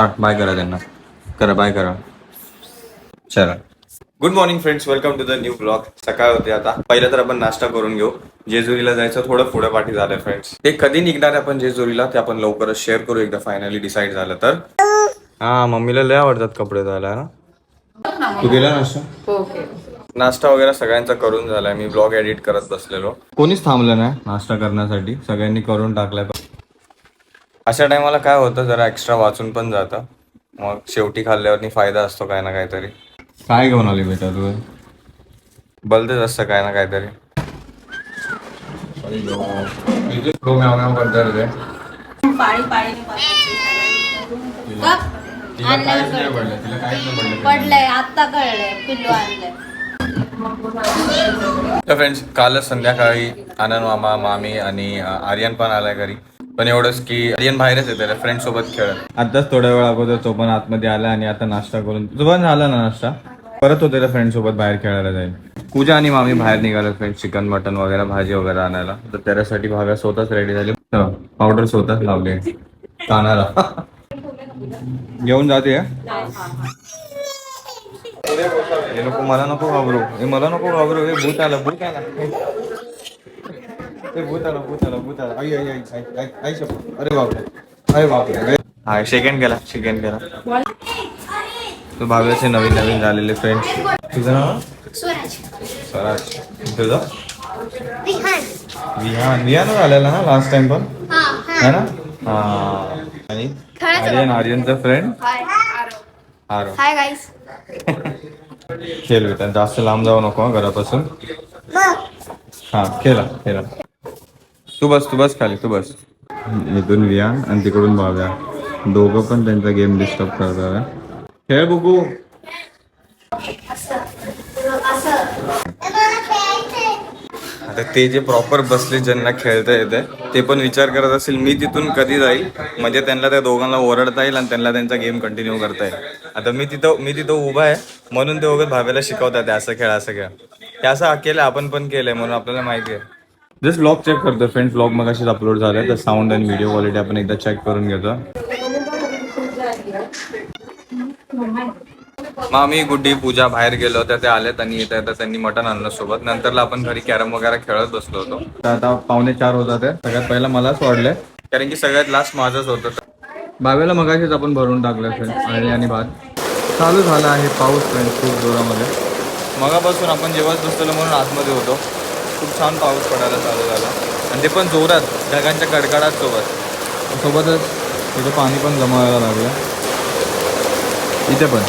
Start by करा त्यांना. करा बाय करा. चला. Good morning friends welcome to the new blog सकाळ होते आता. पहिलं तर आपण नाश्ता करून घेऊ. जेजुरीला जायचं थोडं पुढे पाठी झालंय फ्रेंड्स ते कधी निघणार आपण जेजुरीला ते आपण लवकरच शेअर करू. एकदा फायनली डिसाईड झालं तर. हा मम्मीला लय आवडतात कपडे धुवायला ना तू गेला नाश्ता? नाश्ता वगैरे सगळ्यांचा करून झालाय. मी ब्लॉग एडिट करत बसलेलो. कोणीच थांबलं नाही नाश्ता करण्यासाठी. सगळ्यांनी करून टाकलाय. अशा टायमाला काय होतं जरा एक्स्ट्रा वाचून पण जातं. मग शेवटी खाल्ल्यावर फायदा असतो काय ना काहीतरी. काय घेऊन आली बेटा तू? बलतेच असतं काय ना काहीतरी. पाळी पाळीने पडलंय आता कळलंय पिल्लू आणलंय. तर फ्रेंड्स कालच संध्याकाळी आनंद मामा मामी आणि आर्यन पण आलाय घरी. पण एवढंच की आर्यन बाहेरच आहे त्याला फ्रेंड सोबत खेळत. आताच थोड्या वेळ अगोदर तो पण आतमध्ये आला आणि आता नाश्ता करून तो पण झाला ना नाश्ता? परत होते फ्रेंड सोबत बाहेर खेळायला जाईल. पूजा आणि मामी बाहेर निघाला फ्रेंड चिकन मटन वगैरे भाजी वगैरे आणायला. तर त्याच्यासाठी भाव्या स्वतःच रेडी झाली. पावडर स्वतःच लावले. कानाला घेऊन जाते हे नको मला नको घाबरू. हे मला नको घाबरू. हे भूत आलं भूत आला. भूत आलं भूत आलं भूत आलं आई आई आई आई आई आई शपथ. अरे बापरे. अरे बापरे. हा सेकंड केला सेकंड केला तो भाव्याचे नवीन नवीन झालेले फ्रेंड्स तुझं नाव? स्वराज. तुझं? विहान. विहान. आलेला ना लास्ट टाइम पण? है ना? हा. आणि? आर्यन आर्यनचा फ्रेंड आरो. हाय गाईस खेळ बेटा जास्त लांब जाऊ नको घरापासून. हा खेळा खेळा. तू बस तू बस खाली तू बस. इथून वियान आणि तिकडून भाव्या. दोघं पण त्यांचा गेम डिस्टर्ब करतात खेळ बुकू आता ते जे प्रॉपर बसले ज्यांना खेळता येते ते पण विचार करत असेल मी तिथून कधी जाईल? म्हणजे त्यांना त्या दोघांना ओरडता येईल आणि त्यांना त्यांचा गेम कंटिन्यू करता येईल. आता मी तिथं मी तिथं उभा आहे म्हणून ते उगाच भाव्याला शिकवतात असं खेळ असं खेळ. हे असं केलं आपण पण केलंय म्हणून आपल्याला माहिती आहे. जस्ट व्लॉग चेक करतो फ्रेंड्स व्लॉग मग अशीच अपलोड झालाय तर साऊंड आणि व्हिडिओ क्वालिटी आपण एकदा चेक करून घेतो. मामी गुड्डी पूजा बाहेर गेलो होत्या ते आल्यात आणि येता येता त्यांनी मटण आणलं सोबत. नंतरला आपण घरी कॅरम वगैरे खेळत बसलो होतो. तर आता पावणे चार होतात ते सगळ्यात पहिला मलाच वाढलंय कारण की सगळ्यात लास्ट माझंच होतं. बावेला मगाशीच आपण भरून टाकलं फ्रेंड्स आणि आणि भात. चालू झाला आहे पाऊस फ्रेंड्स खूप जोरामध्ये. मगापासून आपण जेव्हाच बसलेलो म्हणून आतमध्ये होतो. खूप छान पाऊस पडायला चालू झाला. आणि ते पण जोरात ढगांच्या कडकडात सोबत. सोबतच तिथं पाणी पण जमा व्हायला लागलं. इथे पण.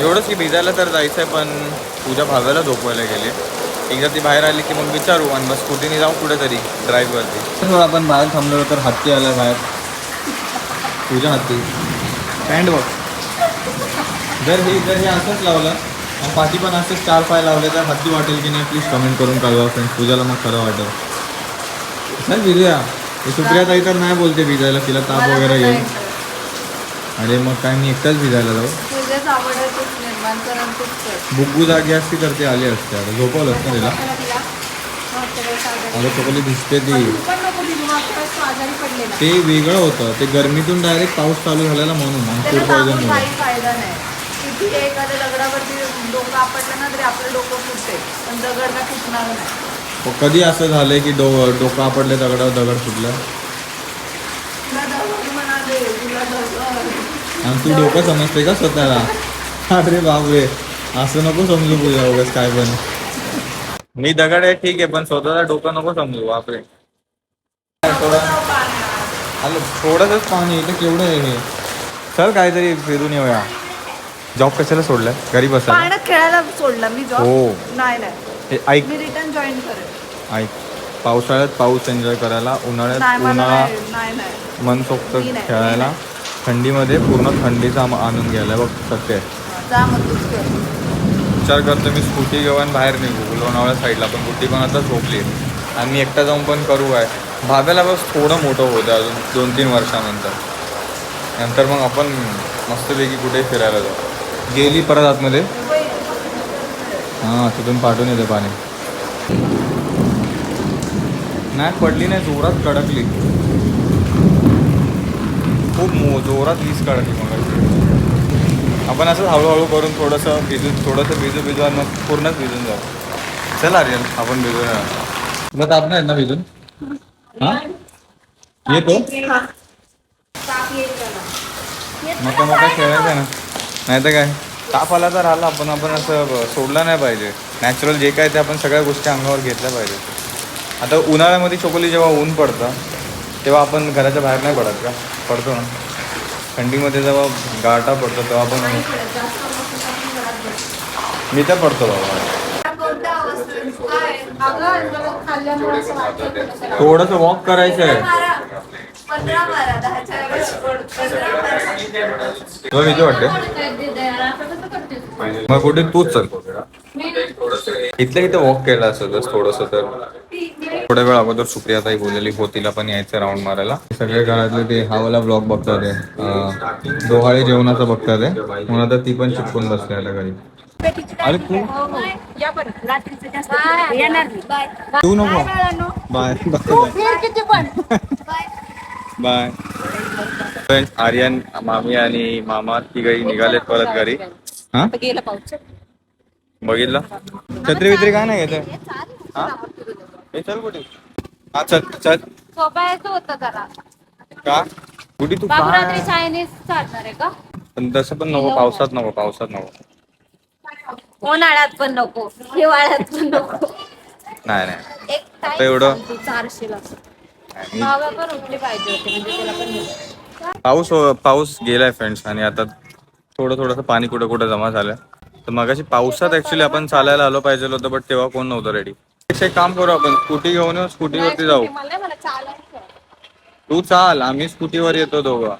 एवढंच की भिजायला तर जायचं आहे पण पूजा भाव्याला झोपवायला गेली. एकदा ती बाहेर आली की मग विचारू आणि मग स्कूटीने जाऊ कुठेतरी ड्राईव्हवरती थोडं आपण बाहेर थांबलो तर हत्ती आला बाहेर. पूजा हत्ती. स्टँड बघ जर हे जर हे असंच लावलं आणि पाठी पण असंच चार पाय लावले तर हत्ती वाटेल की नाही प्लीज कमेंट करून कळवा फ्रेंड्स पूजाला मग खरं वाटेल. चल भिजूया हे सुप्रिया ताई तर नाही बोलते भिजायला तिला ताप वगैरे येईल. अरे मग काय मी एकटाच भिजायला जाऊ? बुग्गू जागी असती तर ती आली असते. आता झोपवलंच ना तिला. अगं चोकली दिसते ती. तू वेगळं होतं. ते गरमीतून डायरेक्ट पाऊस चालू झालेला म्हणून आणि फूड पॉयझन मुळे नाही. कधी असं झालंय की डो डोकं आपडले दगडावर दगड फुटलं? दगड दगड. आणि तू डोकं समजते का स्वतःला? अरे बापरे. असं नको समजू पूजा उगाच काय पण. मी दगड आहे ठीक आहे पण स्वतःला डोकं नको समजू बापरे. आलं थोडंसंच पाणी इथं केवढं आहे हे? चल काहीतरी फिरून येऊया. जॉब कशाला सोडलाय? घरी बसा. पाण्यात खेळायला सोडला मी जॉब हो. नाही नाही. हे ऐक. मी रिटर्न जॉईन करेल ऐक. पावसाळ्यात पाऊस एन्जॉय करायला नाही उन्हाळ्यात मला उन्हाळा नाही नाही नाही. मनसोक्त मी नाही, खेळायला. थंडीमध्ये पूर्ण थंडीचा आम- आनंद घ्यायला बघ सत्य आहे. जा कर विचार करतो मी स्कूटी घेऊन बाहेर निघू. लोणावळ्या साईडला पण गुड्डी पण आता झोपली आणि मी एकटा जाऊन पण करू काय? भाव्याला बस थोडं मोठं होतं अजून दोन तीन वर्षानंतर. नंतर मग आपण मस्तपैकी कुठे फिरायला जाऊ. गेली परत आतमध्ये? हां तिथून पाठवून येते पाणी. नाही पडली नाही जोरात कडकली. खूप मो जोरात वीज कडकली मग आपण असं हळूहळू करून थोडंसं भिजून थोडंसं भिजू भिजू आणि मग पूर्णच भिजून जाऊ. चल आर्यन आपण भिजूया तुला ताप नाही ना भिजून. हां? येतो? मग मग काय खेळायचं ना. नाही तर काय? ताप आला तर आला आपण आपण असं सोडलं नाही पाहिजे. नॅचरल जे काय ते आपण सगळ्या गोष्टी अंगावर घेतल्या पाहिजे. आता उन्हाळ्यामध्ये चोकोली जेव्हा ऊन पडतं तेव्हा आपण घराच्या बाहेर नाही पडत का? पडतो ना. थंडीमध्ये जेव्हा गारठा पडतो तेव्हा आपण मी तर पडतो बाबा. थोडंसं वॉक करायचं आहे. तुला भीती वाटते मग कुठे तूच चल. इथल्या इथे वॉक केला असं थोडस तर. थोड्या वेळ अगोदर सुप्रियाताई बोललेली हो तिला पण यायचं राऊंड मारायला. सगळे घरातले ते हावाला ब्लॉग बघतात आहे. अं, डोहाळे जेवणाचं बघतात आहे. म्हणून आता ती पण चिपकून बसते आता घरी. अरे तू? तू नको. बाय. बाय. फ्रेंड्स आर्यन मामी आणि मामा तिघही निघालेत परत घरी. हा? बघितलं? छत्री बित्री काय नाही घेत हा हे चल कुठे? हा चल चल. झोपायचं होतं जरा. का? कुठे तू? बाबू रात्री काय चायनीज चालणार आहे का? पण तसं पण नको पावसात नको पावसात नको. उन्हाळ्यात पण नको हिवाळ्यात पण नको. नाही नाही. एक आता टाइम एवढं- सांगतो, चारशेला. नाही, बाबा पण उठली पाहिजे होते म्हणजे पण मिळेल. पाऊस पाऊस गेलाय फ्रेंड्स आणि आता थोडं थोडंसं पाणी कुठं कुठं जमा झालंय. तर मगाशी पावसात ऍक्च्युली आपण चालायला आलो पाहिजे होतं बट तेव्हा कोण नव्हतं रेडी एक काम करू आपण स्कूटी घेऊन येऊ स्कूटीवरती जाऊ. मला नाही, मला चालायचं आहे. तू चाल आम्ही स्कूटीवर येतो दोघं.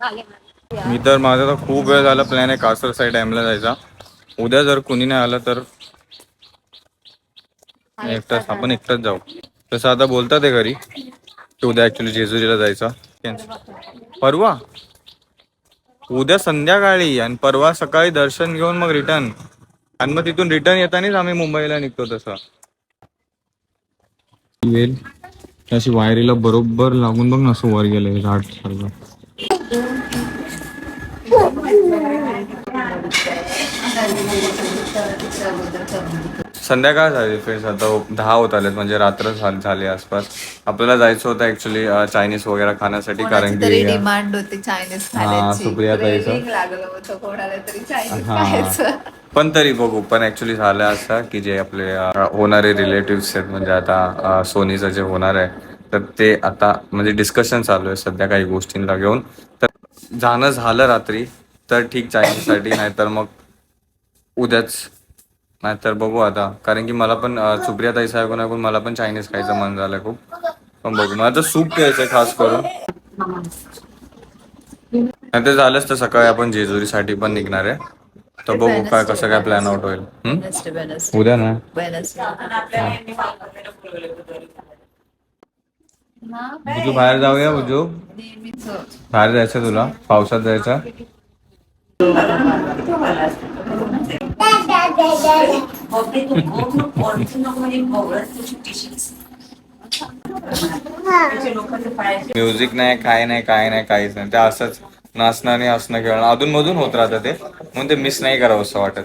चालेल. मी तर माझा तर खूप वेळ झाला प्लॅन आहे कासर साईड डॅमला जायचा. उद्या जर कुणी नाही आलं तर एकटाच आपण एकटाच जाऊ. तसं आता बोलतात आहे घरी की उद्या ऍक्च्युली जेजुरीला जायचं. परवा. उद्या संध्याकाळी आणि परवा सकाळी दर्शन घेऊन मग रिटर्न आणि मग तिथून रिटर्न येतानाच आम्ही मुंबईला निघतो तसं. वेल. अशी वायरीला बरोबर लागून बघ ना असं वर गेलं झाड सारखं. संध्याकाळ झाली फ्रेंड्स आता दहा होत आलेत म्हणजे रात्र झाली झाली आसपास. आपल्याला जायचं होतं ऍक्च्युली चायनीज वगैरे खाण्यासाठी कारण कोणाची तरी की डिमांड होती चायनीज हा, खाण्याची. सुप्रियाताईचं. Craving लागलं होतं कोणाला तरी चायनीज हा. खायचं. पण तरी बघू. पण ऍक्च्युली झालं असं की जे आपले होणारे रिलेटिव्ह आहेत म्हणजे आता सोनीचं जे होणार आहे तर ते आता म्हणजे डिस्कशन चालू आहे सध्या काही गोष्टींना घेऊन. तर जाणं झालं रात्री तर ठीक चायनीजसाठी नाहीतर मग उद्याच. नाहीतर बघू आता. कारण की मला पण सुप्रिया ताई साहेबांना ऐकून मला पण चायनीज खायचं मन झालं खूप. पण बघू. मला तर सूप प्यायचं खास करून. नाही ते झालंच तर सकाळी आपण जेजुरीसाठी पण निघणार आहे. तर बघू काय कसं काय प्लॅन आउट होईल. उद्या ना. बुजू बाहेर जाऊया बुजू. बाहेर जायचं तुला? पावसात जायचं? म्युझिक नाही काय नाही काय नाही काहीच नाही. ते असंच नाचणं आणि हसणं खेळणं अधून मधून होत राहतं ते. म्हणून ते मिस नाही करावं असं वाटत.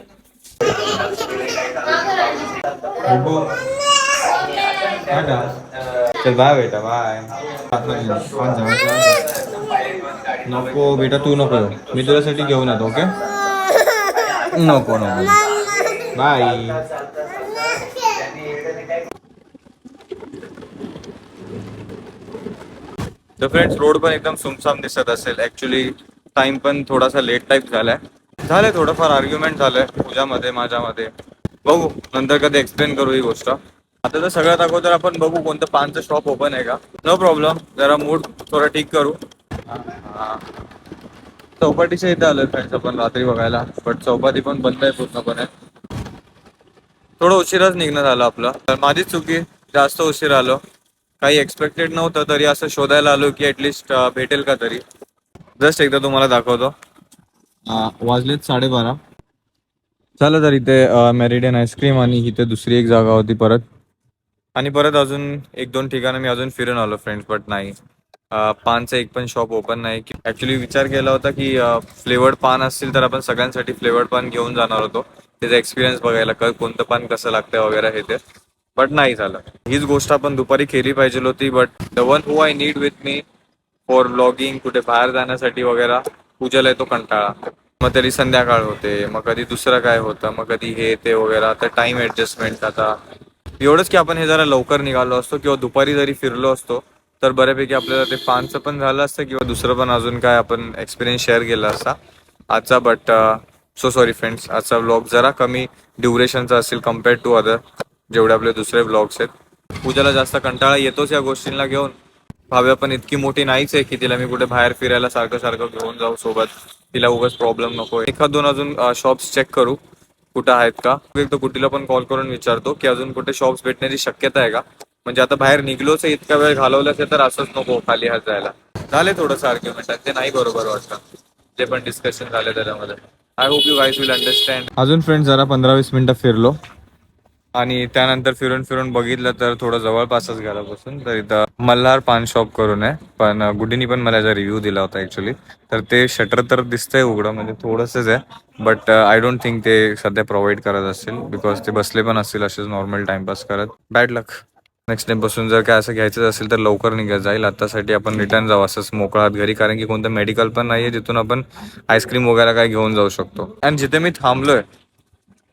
चल बाय बेटा बाय नको बेटा तू नको. मी तुझ्यासाठी घेऊन येतो ओके नको नको. बाय तर फ्रेंड्स रोड पण एकदम सुमसाम दिसत असेल. ऍक्च्युली टाइम पण थोडासा लेट टाईप झालाय. झालंय थोडंफार आर्ग्युमेंट झालंय तुझ्यामध्ये माझ्यामध्ये. बघू नंतर कधी एक्सप्लेन करू ही गोष्ट. आता तर सगळ्यात अगोदर आपण बघू कोणतं पानचं शॉप ओपन आहे का. नो प्रॉब्लेम जरा मूड थोडा ठीक करू. चौपाटीच्या इथे आलोय फ्रेंड्स आपण रात्री बघायला. बट चौपाटी पण बंद आहे पूर्णपणे. थोडं उशिराच निघणं झालं आपलं. तर माझीच चुकी. जास्त उशीर आलो. काही एक्सपेक्टेड नव्हतं तरी असं शोधायला आलो की ऍटलिस्ट भेटेल का तरी. जस्ट एकदा तुम्हाला दाखवतो. अं, वाजलेत साडेबारा. चला तर इथे मेरिडियन आईस्क्रीम आणि इथे दुसरी एक जागा होती परत. आणि परत अजून एक दोन ठिकाणं मी अजून फिरून आलो फ्रेंड्स बट नाही. अं, पानचं एक पण शॉप ओपन नाही. की ऍक्च्युली विचार केला होता की फ्लेवर्ड पान असतील तर आपण सगळ्यांसाठी फ्लेवर्ड पान घेऊन जाणार होतो. त्याचा एक्सपिरियन्स बघायला क- कोणतं पान कसं लागतं वगैरे हे ते. बट नाही झालं. हीच गोष्ट आपण दुपारी केली पाहिजे होती but the one who I need with me for blogging कुठे बाहेर जाण्यासाठी वगैरे पूजाला येतो कंटाळा. मग तरी संध्याकाळ होते मग कधी दुसरं काय होतं मग कधी हे ते वगैरे आता टाइम ॲडजस्टमेंट आता. एवढंच की आपण हे जरा लवकर निघालो असतो किंवा दुपारी जरी फिरलो असतो तर बऱ्यापैकी आपल्याला ते पानचं पण झालं असतं किंवा दुसरं पण अजून काय आपण एक्सपिरियन्स शेअर केला असता. आजचा बट सो सॉरी फ्रेंड्स आजचा व्लॉग जरा कमी ड्युरेशनचा असेल कम्पेअर्ड टू अदर जेवढे आपले दुसरे ब्लॉग्स आहेत. पूजाला जास्त कंटाळा येतोच या गोष्टींना घेऊन. भाव्या पण इतकी मोठी नाहीच आहे की तिला मी कुठे बाहेर फिरायला सारखं सारखं घेऊन जाऊ सोबत. तिला उगाच प्रॉब्लेम नको एखाद दोन अजून शॉप्स चेक करू. कुठं आहेत का? एकदा कुठीला पण कॉल करून विचारतो की अजून कुठे शॉप्स भेटण्याची शक्यता आहे का? म्हणजे आता बाहेर निघलोच आहे, इतका वेळ घालवलं असेल तर असंच नको खाली हात जायला झाले थोडंसं आर्ग्युमेंट ते नाही बरोबर वाटतं. जे पण डिस्कशन झाले त्याच्यामध्ये. I hope you guys will understand अजून फ्रेंड जरा पंधरा वीस मिनिटं फिरलो. आणि त्यानंतर फिरून फिरून बघितलं तर थोडं जवळपासच घरापासून. तर इथं मल्हार पान शॉप करून आहे. पण गुडीनी पण मला याचा रिव्ह्यू दिला होता ऍक्च्युली तर ते शटर तर दिसतंय उघडं म्हणजे थोडंसंच आहे. बट आय डोंट थिंक ते सध्या प्रोव्हाइड करत असतील. बिकॉज ते बसले पण असतील असेच नॉर्मल टाइमपास करत. बॅड लक नेक्स्ट टाइम बसून जर काय असं घ्यायचं असेल तर लवकर निघत जाईल. आतासाठी आपण रिटर्न जाऊ असंच मोकळात घरी. कारण की कोणतं मेडिकल पण नाहीये जिथून आपण आईस्क्रीम वगैरे काय घेऊन जाऊ शकतो. आणि जिथे मी थांबलोय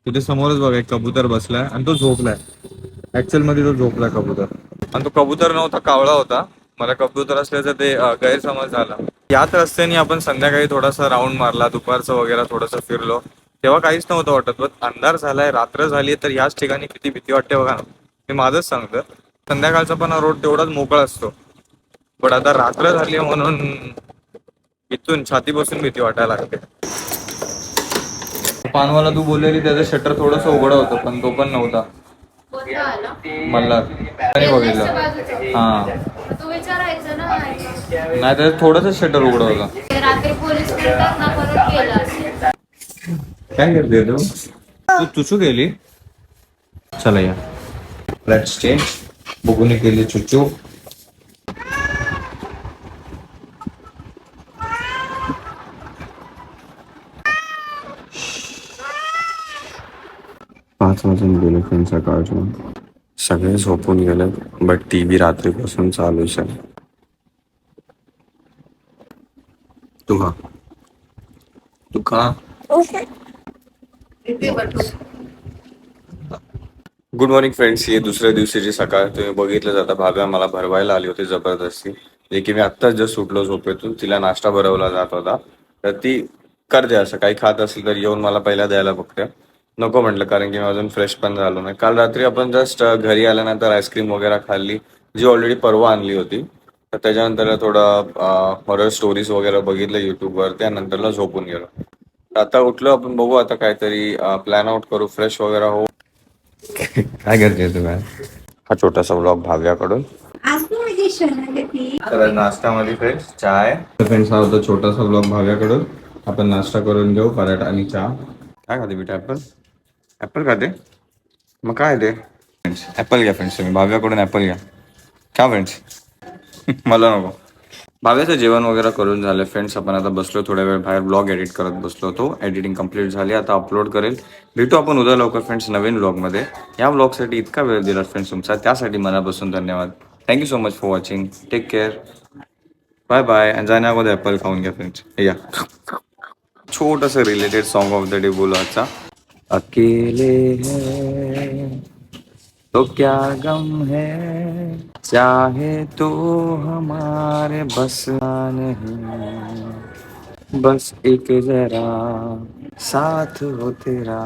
तिथे समोरच बघा एक कबूतर बसलाय आणि तो झोपलाय. ऍक्च्युअलमध्ये तो झोपलाय कबूतर. आणि तो कबूतर नव्हता कावळा होता. मला कबूतर असल्याचं ते गैरसमज झाला. याच रस्त्याने आपण संध्याकाळी थोडासा राऊंड मारला दुपारचं वगैरे थोडंसं फिरलो. तेव्हा काहीच नव्हतं वाटत पण अंधार झालाय रात्र झाली तर याच ठिकाणी किती भीती वाटते बघा ना. मी माझंच सांगतो. संध्याकाळचा पण रोड तेवढाच मोकळा असतो. पण आता रात्र झाली म्हणून इथून छाती बसून भीती वाटायला लागते. पानवाला तू बोललेली त्याचं शटर थोडस उघडं होतं पण तो पण नव्हता. कोणता आला मला त्याने बघितलं हा. तू विचारायचं ना. नाही त्याचं थोडस शटर उघडं होतं. काय करते तू? तू चुचू गेली चला या. लेट्स चेंज बघून केली चुचू. पाच वाजून गेले फ्रेंड सकाळच्या सगळे झोपून गेले बट टी व्ही रात्रीपासून चालूच आहे तू खा. तू खा. गुड मॉर्निंग फ्रेंड्स ही दुसऱ्या दिवशीची सकाळ तुम्ही बघितलं जाता भाव्या मला भरवायला आली होती जबरदस्ती. जे की मी आत्ताच जस्ट सुटलो झोपेतून तिला नाश्ता भरवला जात होता. तर ती करते असं. काही खात असेल तर येऊन मला पहिला द्यायला बघते. नको म्हटलं कारण की मी अजून फ्रेश पण झालो नाही. काल रात्री आपण जस्ट घरी आल्यानंतर आईस्क्रीम वगैरे खाल्ली जी ऑलरेडी परवा आणली होती. तर त्याच्यानंतर थोडं हॉरर स्टोरीज वगैरे बघितलं युट्यूबवर त्यानंतरला झोपून गेलो. आता उठलो आपण बघू आता काहीतरी प्लॅन आउट करू फ्रेश वगैरे होऊ. काय करते तू काय हा छोटासा ब्लॉग भाव्याकडून. तर नाश्त्यामध्ये फ्रेंड्स चाय. फ्रेंड्स हा होता छोटासा ब्लॉग भाव्याकडून. आपण नाश्ता करून घेऊ पराठा आणि चहा. काय खाते बेटा ऍपल का ते? मग काय ते? फ्रेंड्स ऍपल घ्या फ्रेंड्स तुम्ही. भाव्याकडून ऍपल घ्या. का फ्रेंड्स मला नको. भाव्याचं जेवण वगैरे करून झालं. फ्रेंड्स आपण आता बसलो थोड्या वेळ बाहेर. ब्लॉग एडिट करत बसलो होतो. एडिटिंग कंप्लीट झाली. आता अपलोड करेल. भेटू आपण उद्या लवकर फ्रेंड्स नवीन ब्लॉगमध्ये या ब्लॉगसाठी इतका वेळ दिला फ्रेंड्स तुमचा. त्यासाठी मनापासून धन्यवाद. Thank you so much for watching take care bye bye आणि जाण्या अगोदर ॲपल खाऊन घ्या फ्रेंड्स या. छोटंसं related song of the day बोलू आजचा. अकेले है तो क्या गम है? चाहे तो हमारे बस नहीं बस एक जरा साथ हो तेरा।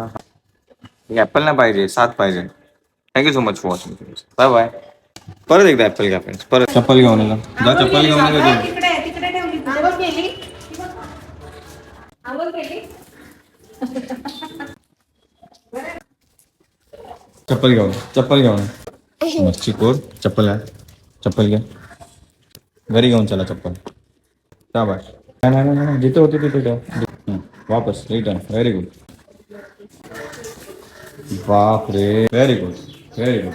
ऍपल नाही पाहिजे साथ पाहिजे thank you so much for watching bye bye परत एकदा ऍपल घ्या फ्रेंड्स परत चप्पल घेऊन ये जा. जा चप्पल घेऊन चप्पल घेऊन. चप्पल घेऊन. मच्छी कोर चप्पल आहे चप्पल घ्या घरी घेऊन चला चप्पल. का बाय नाही नाही नाही, नाही जिथे होते तिथे ठेव. वापस रिटर्न व्हेरी गुड बाप रे व्हेरी गुड व्हेरी गुड